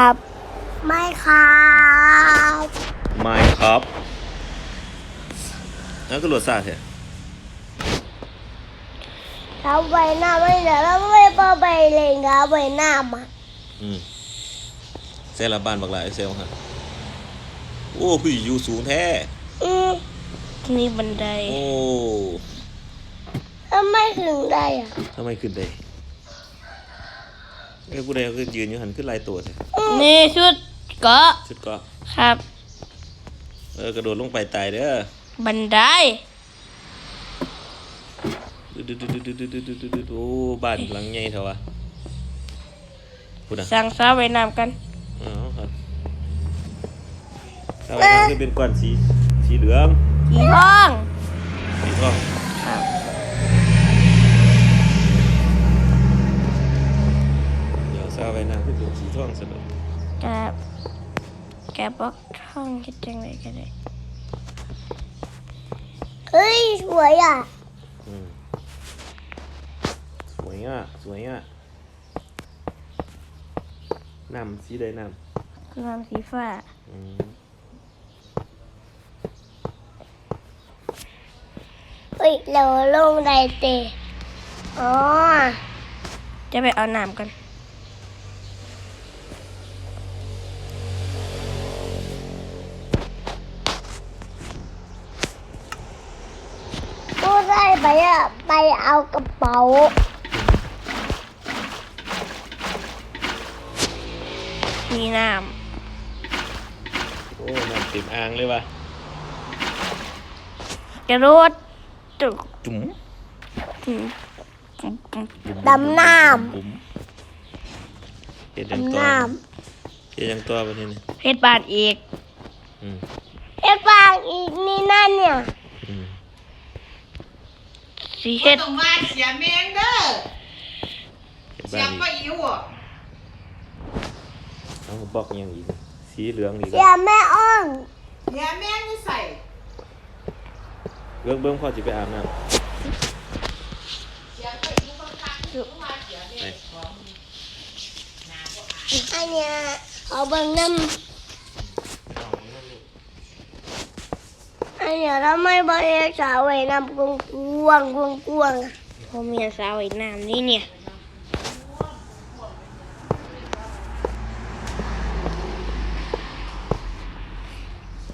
ครับ ไม่ครับ ไม่ครับนั่นก็โหลดซาเถอะเราไปหน้าไม่เดี๋ยวเราไม่ไปไปเลยครับไปหน้ามาอืมเซลบ้านบักหลายเซลฮะโอ้คืออยู่สูงแท้อืมนี่บันไดโอ้ทำไมถึงได้อะทำไมขึ้นได้ เอ้ยกูได้ก็ยืนอยู่หันขึ้นลายตัวเถอะนี่ชุดเกาะชุดเก็ครับ เออกระโดดลงไปตายเด้อบันไดดึดดึดดึดดึดดึดดึดดึดดึดดึดโอ้บ้านหลังใหญ่เถอะวะพูดนะสั่งสาวไว้น้ำกันอ๋อครับถ้าว่าคือเป็นก้อนสีสีเหลืองสีทองสีทองครับ เดี๋ยวซาไว้น้ำคือเป็นสีทองสนุกแกแกบอกทองคิดจังไรก็ได้เฮ้ยสวยอะอืมสวยอะ สวยอะน้ำสีใดน้น้ำสีฟ้าอืมเฮ้ยเราลงได้เตะอ๋อ จะไปเอาน้ำกัน ได้ไปอะไปเอากระเป๋ามีน้โอ้น้ำเต็มอ่างเลยวะำกระโดดจุกจุ๋มอืมปุ๊บปุ๊บบุ๋มดำน้บุ๋มเฮ็ดำยังดำตัวน้เฮ็ดยังตัวประเทศนี้เพชรบานอีกอืมำเอ็ดบางอีกนี่นั่นเนี่ยอืม สีบ่เฮ็ดต้องว่าเสียแมงเด้อเฮ็ดเสีบ้ายนป้าอีกอิ๋วอะเอาบอกยังอีกสีเหลืองอีกเสียแม่อ้อนเสียแมงนี่ใส่เบิ่งเบิ่งพ่อสิไปอาบน้ำเสียป้าอิ๋วก็คักอยู่ว่าเสียแมงของอันเนี้ยเขาเบิ่งน้ำอัน เนี้ยเราไม่บริสาวไว้น้ำกวงกวงกวงกวงๆอะพ่อเมียสาวไอ้น้ำนี่เนี่ย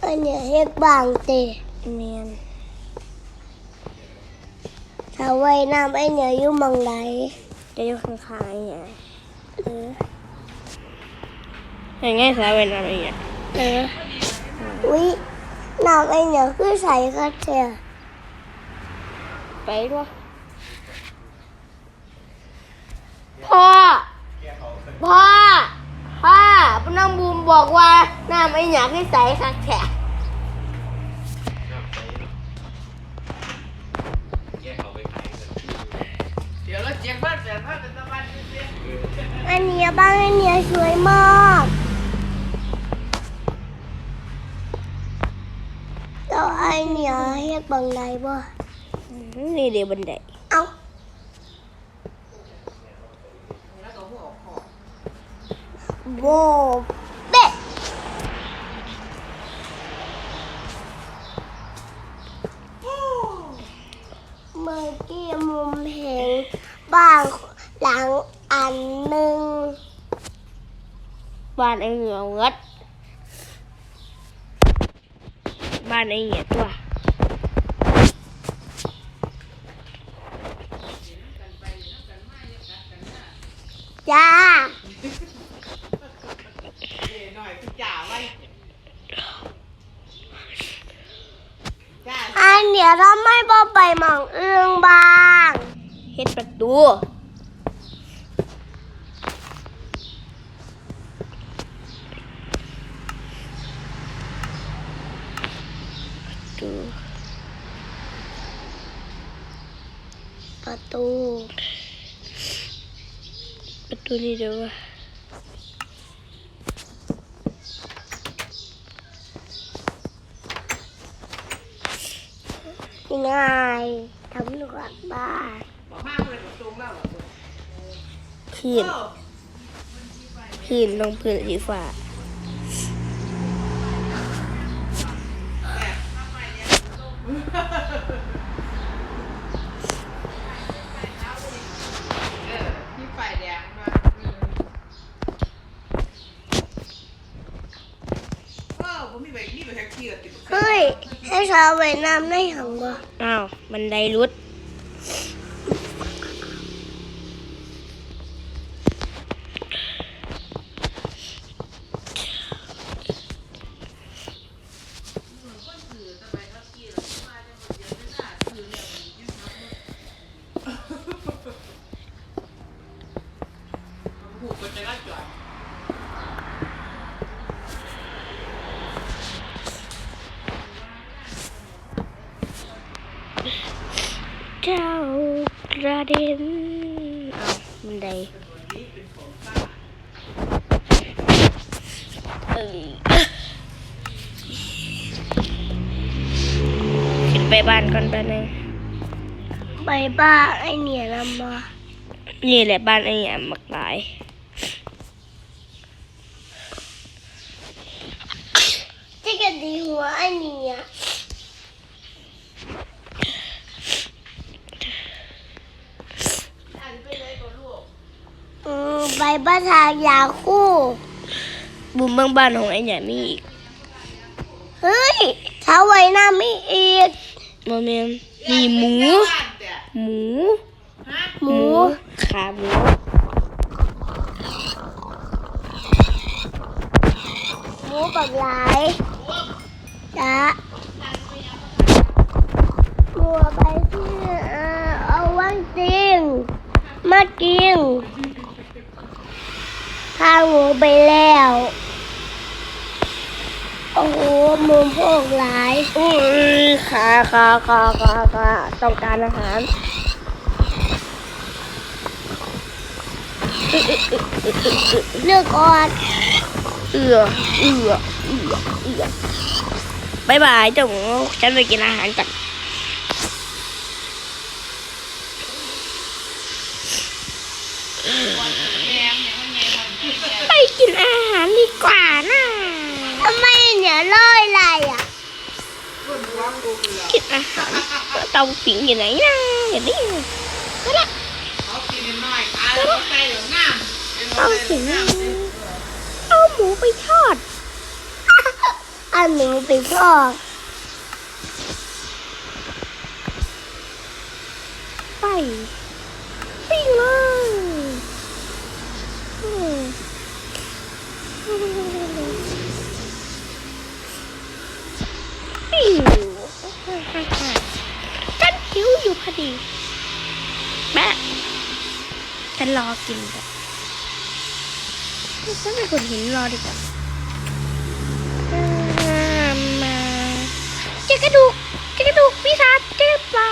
อันเนี้ยเฮ็ดบางเตะเมียนสาวไว้น้ำไอเนี้ยอยู่หมองไหนจะอยู่ข้างๆไอ้เนี่ยเออยังไงสาวไอ้น้ำไอ้เนี่ยเอออุ้ย น้ำไอเนี้ยคือใสคัดเชียไปด้วยพ่อ พ่อ พ่อพน้องบูมบอกว่าน้ำไอ้หยาที่ใสคักแฉะเดี๋ยวเราเจียงบ้านแสนบ้านเป็นตะวันเสียอันเนี้ยบ้างอันเนี้ยสวยมาก แล้วไอเนี้ยเฮ็ดบางไหนบ่นี่เดี๋ยวบันได เอ้าแล้วก็หัวคอโบเบ๊ะเมื่อกี้มุมเห็นบ้างหลังอันหนึ่งบ้านไอ้เหงียวเงิด บ้านไอ้เหงียตัวจ้าเอ้หน่อยคือจ่าไว้จ้าอันเนี้ยทำไม่บอไปหมองเอื้องบ้าง เฮ็ดประตูประตู ดูนี่ดี๋ยังไงทำหลวดบ้านขีดขีดลงพื้นสีฟ้า ชาวเวียดนามได้หังบ่อ้าวบันไดรุด ผูกเป็นใจรัดจอด เจ้ากระเด็นอ้าวบันไดเอ้ยขึ้นไปบ้านก่อนแป๊บนึง ใบบ้าไอเนี่ยนำบ่นี่แหละบ้านไอ้หยามมักหลายที่กระดีหัวไอเนี่ยอันไปเลยกับลูกอืมใบบ้าทางยาคู่บุมเบื้องบ้านของไอ้หยามีอีก เฮ้ยชาวเวียดนามมีอีกโมเมนมีหมูบ้านแต่ หมูฮะหมู ขาหมูหมูปักหลายจ้ะหมูไปที่เอ่อเอาวังจริง มากินพาหมูไปแล้วโอ้ โหหมูพวกหลายอุ้ยขาขาขาขาขาต้องการอาหารเลือกก่อนเอือเอือเอือเอือบายบายเจ้าหมูฉันไปกินอาหารก่อน แดงเนี่ยมันไงมันแดง ไปกินอาหารดีกว่านะ ทำไมเนี่ยลอยอะไรอะ รุ่นวางกูเลยกินอาหารเตาผิงอยู่ไหนนะอย่างนี้ก็ละเขากินน้อยตายแล้วใจเหลืองเอาสิเอาหมูไปทอดเอันหนูไปทอดไปปิ้งเลยอืมปิ้งฉันหิว อยู่พอดีแม่ฉันรอกินแบบฉันเป็นคนเห็นรอดีกว่าอ่ามาเจอกระดูกเจอกระดูกพี่ทัดเจอปลา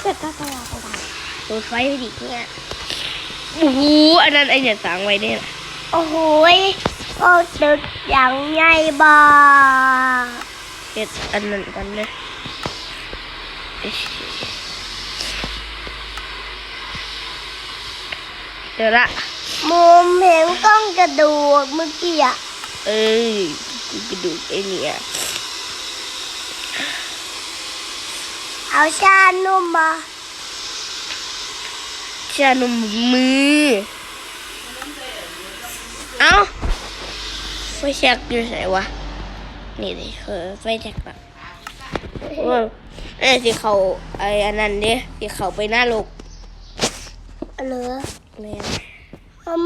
เกิดก็ตลอดไปโดนไฟไปดิเนี่ยโอ้โหอันนั้นไอเนี่ยสั่งไว้เนี่ยโอ้โหยโอ้ตึกอย่างใหญ่บ่าเก็ดอันนั้นกันเลย อิ๊ยเดี๋ยวละมุมเห็นกล้องกระดูกเมื่อกี้อะเอ้ยกูกระดูกไอเนี่ยเอาชานุ่มมาชานมมือ เอ้าไฟแช็กอยู่ไหนวะ นี่ดิเออไฟแช็กแบบว่าเอ้ยที่เขาไออันนั้นดิที่เขาไปหน้าโลกเหรอแม่นทำ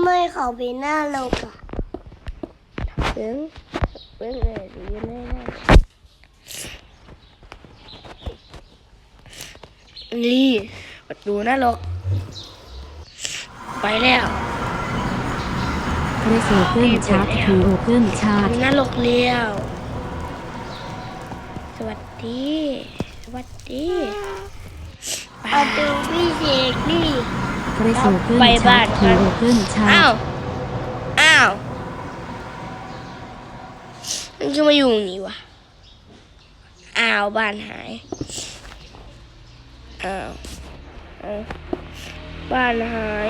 ไมเขาไปหน้าโลกอะเบิ้งเบิ้งเลยดูอยังไงนี่ประตูหน้าโลกไปแล้ว Press open chat to open ถึ chat งหน้าโลกเลี้ยว สวัสดี สวัสดีไปเอาดูพี่เสกนี่ Press open ไปบ้าน chat กั to น open อ้าว chat อ้าว มันจะมาอยู่ตรงนี้วะ อ้าวบ้านหาย อ้าวอ้าวบ้านหาย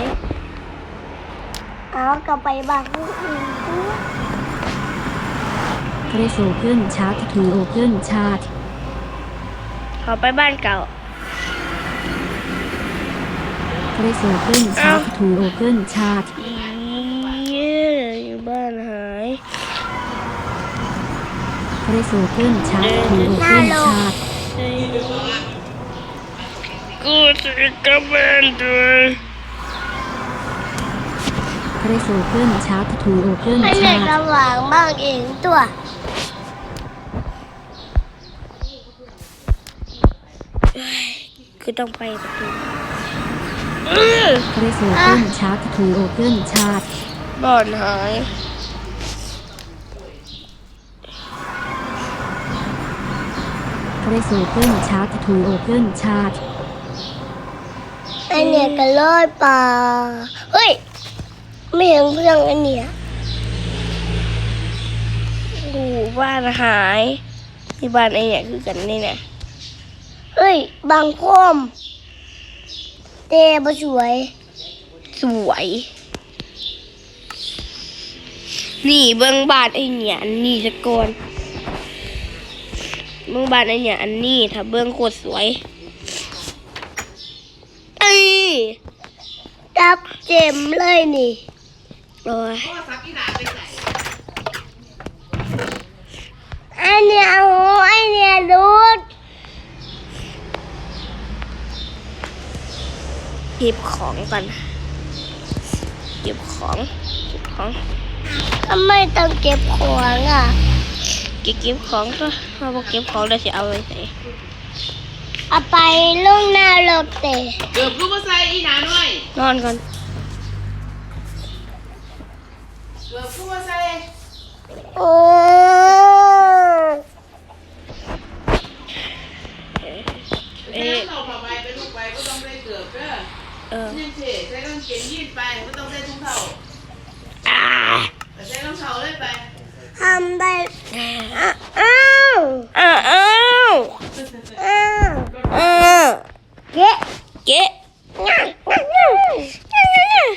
อเอากลับไปบ้านคนอื่นด้วย Press open chat to open chat เขาไปบ้านเก่า เฟรโซเกิลชาร์ตทูโอเกิลชาร์ตเย้อยู่บ้านหายเฟรโซเกิลชาร์ตทูโอเกิลชาตกูจะกลับบ้นด้วยเฟรโซเกิลชาร์ตทูโอเกิลชาร์ตไม่ได้ระหว่างบ้างเองตัวคือต้องไปประตู เรสโซเกิลชาร์จทูโอเกิลชาร์จบอดหายเรสโซเกิลชาร์จทูโอเกิลชาร์จไอันเนี้ยกระโลดปลาเฮ้ย ไม่เห็นเพื่อนไอันเนี้ยกูบ้านหายที่บ้านไอ้เนี่ยคือกันนี่เนี่ยเฮ้ย บางคม เตะบ่สวย สวย นี่เบื้องบ้านไอ้เนี่ย อันนี้สะกอนเบื้องบ้านไอ้เนี่ย อันนี้ถ้าเบื้องโคตรสวยเอ้ยจับเจมเลยนี่โอ้ยโทรศัพท์อีหลาไปใส่ไอเนี่ยโอ้ไอเนี่ยรูด เก็บของกันเก็บของเก็บของทำไมต้องเก็บของอะ เก็บเก็บของก็เราบอกเก็บของแล้วสิเอาไว้ใส่เอาไปลงหน้ารถเตะเกือบลูกมาใส่อีหนาหน่อย นอนก่อนเกือบลูกมาใส่โอ้ เอ๊ะ แม่เราพาไปไปลูกไปก็ต้องได้เกือบเด้อ เออนี่สิใส่กางเกงยีนไปก็ต้องได้ถุงเท้าอ่าแต่ใส่รองเท้าเลยไป ทำได้อ้าวอ้าว อ้าวอ้าว อ้าว อ้าว เกะ เก๊ะ ง่ายง่ายง่ายง่าย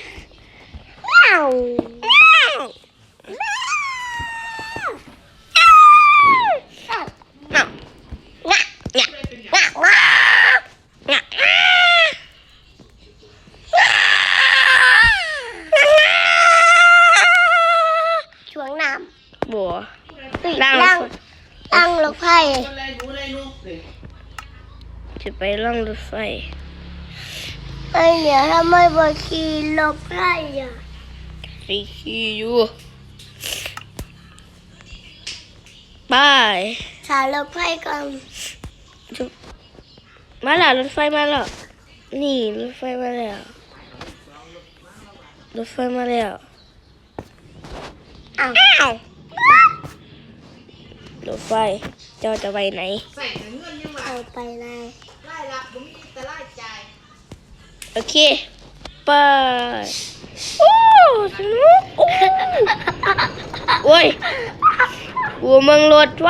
ง่ายง่ายง่าย น่ะงะงะงะงะงะ ช่วงน้ บัวำปิด ล่างล่างล่างรถไฟคนไรรู้ไรลูกสิจะไปล่องรถไฟไอเนี่ยทำไมบอขี่รถไฟอะสีขี้อยู่บายสารรถไฟกันมาแล้วรถไฟมาแล้วนี่รถไฟมาแล้วรถไฟมาแล้วอ้าวอ้าว รถไฟเจ้าจะไปไหนใส่แต่เงินยังว่าเอาไปเลยไล่รับผมมีแต่ไล่จ่ายโอเคไปโอ้สนุกโอ้โอ้ยกูมึงรถไฟ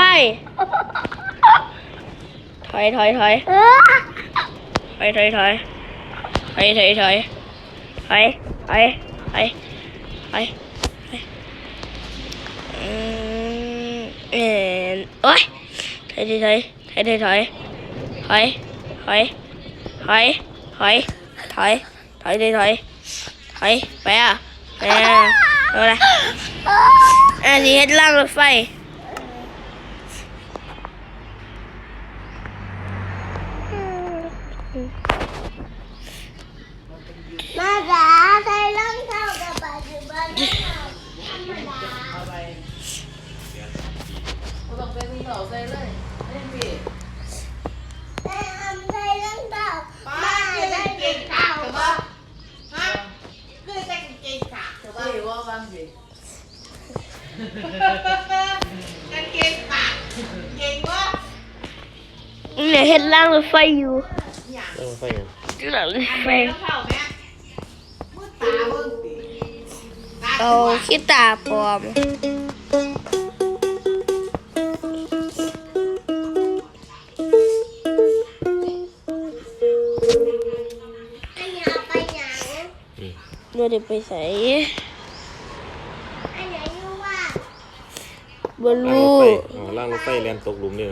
ถอยถอยถอยเออถอยถอยถอยถอยถอยถอยถอยถอยถอยถอยถอยอืมเอ็น โอ้ยถอยถอยถอยถอยถอยถอยถอยถอยถอยถอยถอยถอยถอยถอยถอยไปอะไปอะเอะไรอันนี้เฮ็ดล่างรถไฟางรถไฟอยู่ตั้งไฟยังที่หลังรถไฟเอาขี้ตาปลอมเมื่อเด็กไปใส่บอลลูนร่างรถไฟแลนตกหลุมเนี่ย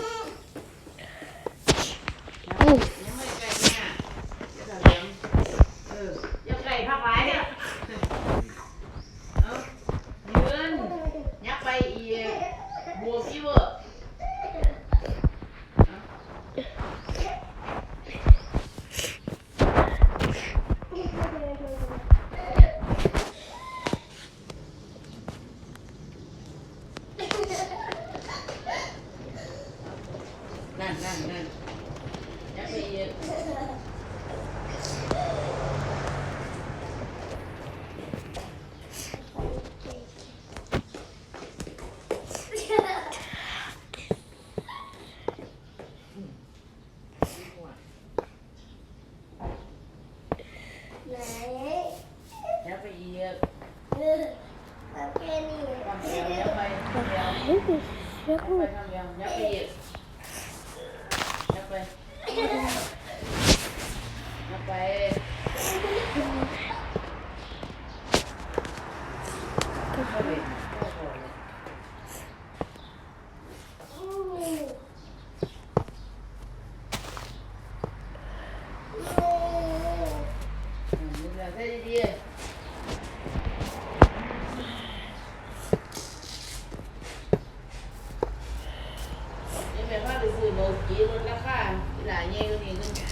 กี่ลดราคาหลายใหญ่กว่านี้ขึ้น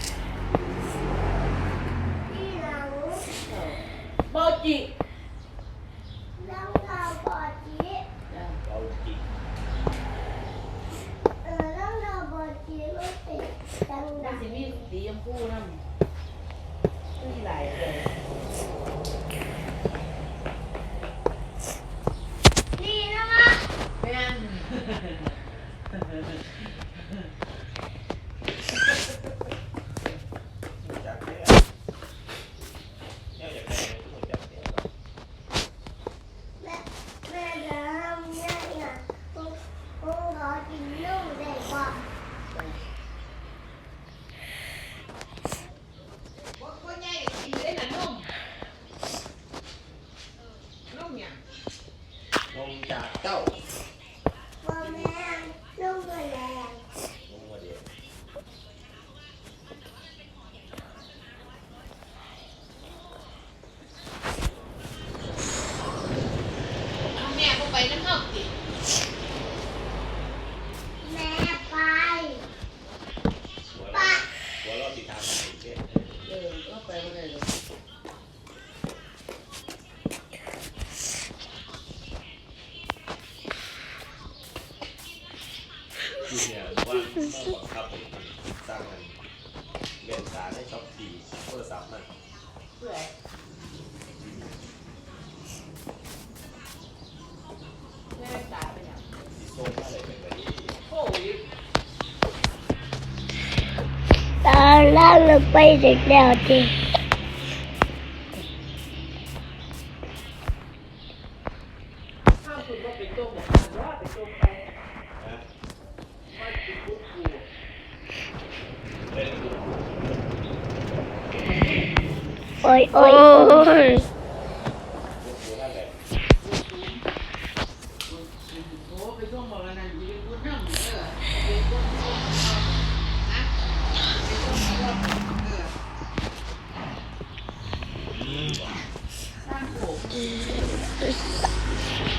เอยไม่ได้าไปเนี่ยตาล่าลงไปจากดาวที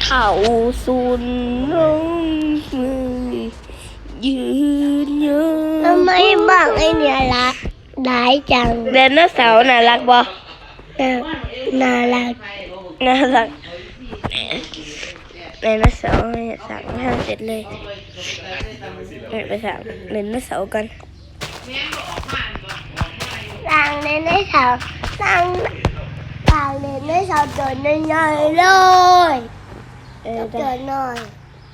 เขาสุนนงมือยืนยืนทำไมบ้างไอเนี่ยรักได้จังเดนน่าสาวน่ารักบ่น่ารักน่ารักเดนน่าเสาสั่งห้าเสร็จเลยไปสั่งเดนน่าสาวกันสั่งเดนน่าสาวสั่ง สร้างเล่นไม่ชอบตัวน้อยๆเลยเออตัวน้อย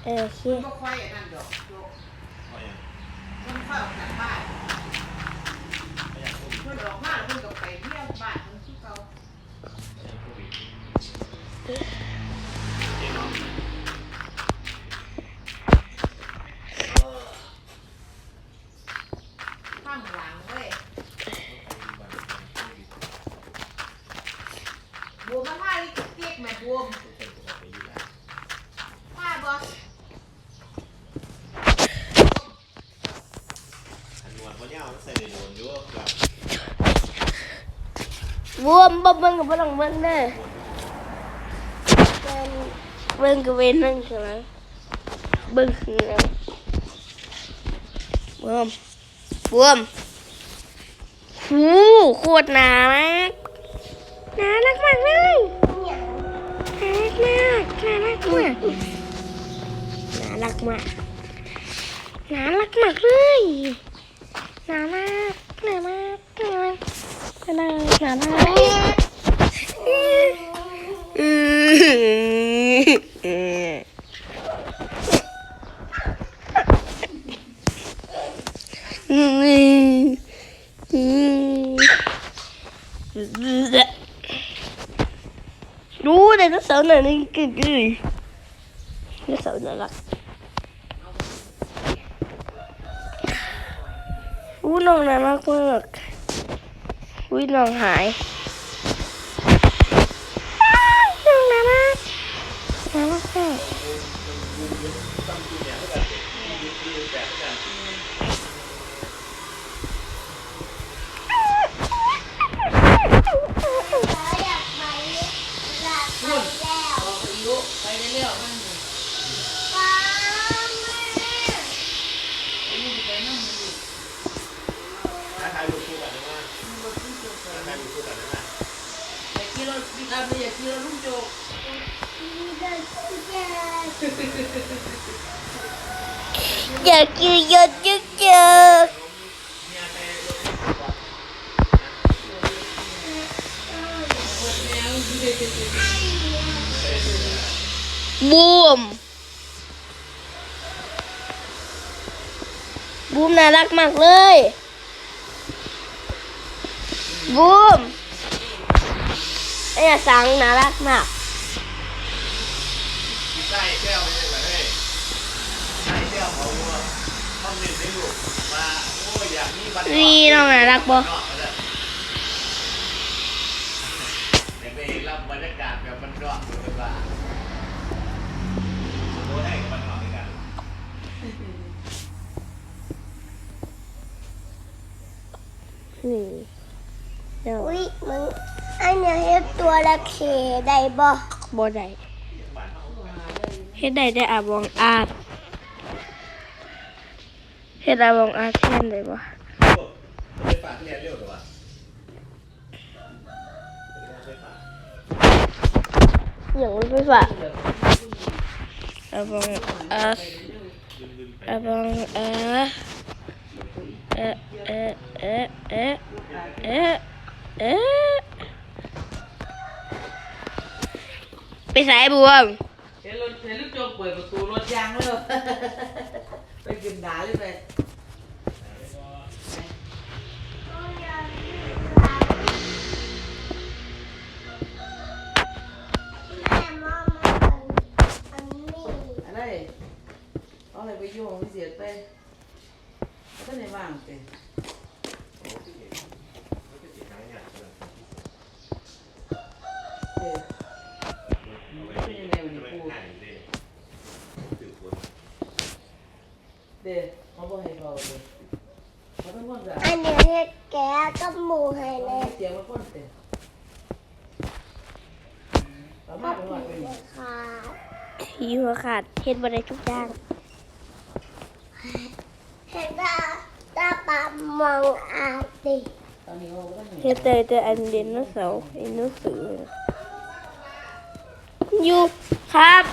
เออโอเคก็ค่อยอันนั้นดอกโยกมันเข้าจากบ้านเพิ่นออกมาแล้วเพิ่นก็ไปเที่ยวบ้านเพิ่นที่เขาข้างหลังเว้ยบวมมันผ้าลิปสติกแม่บวมผ้าบ่ อันนวลมันยาวมันใส่ในโดนอยู่แบบ บวมบ่ เบิ่งกับบ่ต้องเบิ่งเด้อเบิ่งกับเว้นนั่นคืออะไรเบิ่งคืออะไรบวมบวมหูโคตรหนารักน่ารักมากเลยน่ารักมากน่ารักมากน่ารักมากน่ารักมากเลยน่ารักน่ารักน่ารักน่ารักน่ารักอืมอืมอืม ดูไดโนเสาร์หน่อยนึงกึ่งกึ่งไดโนเสาร์น่ารักอู้น้องน่ารักมากอุ้ยน้องหายากเลยบูมไอ้สังน่ารักมากใส่แก้วไม่ใช่แบบเฮ้ใส่แก้วเขาวัวต้องเน้นให้ลูกมาโอ้ยอย่ากมีบัตรนี่น้องน่ารักบ่นเดี๋ยวไปรับบรรยากาศแบบมันนอกดูกันว่าโอ้ยให้กับมันนอกด้วยกัน นี่เดี๋ยวอุ้ยมึงอันเนี้ยเฮ็ดตัวละเคได้บ่บ่ได้เฮ็ดได้ได้อาบองอาบเฮ็ดอาบองอาบแทนได้บ่ไปฝากที่เรียนเร็วเถอะวะไปฝากอย่างรถไฟฟ้าอาบองอาบอาบองอาเอะเอะเอะเอะเอะเอะไปสายบวมเห็นรถเห็นลูกโจกเปิดประตูรถยางเลยไปกินด่าเลยไปองมาอันนี้อะไรเอาอะไรไปโยงเสียไปก็ในว่างไปเออเป็นยังไงวันนี้ปู เด็เขาบอกให้เขาเลยเขาต้องคนจะอันเนี้ยเฮ็ดแกะกับหมูให้เลยเสียงมันคนเต็มเราก็มาเป็นผิวันเป็นดค่ะทีหัวขาดเฮ็ดบ่ได้ทุกอย่างเห็นตาตาปามองอาติตอนนี้โอ้ก็เหนื่อยเฮ็ดแต่แต่อันเด่นเนาะเสาร์ไอ้หนังสืออยู่ครับ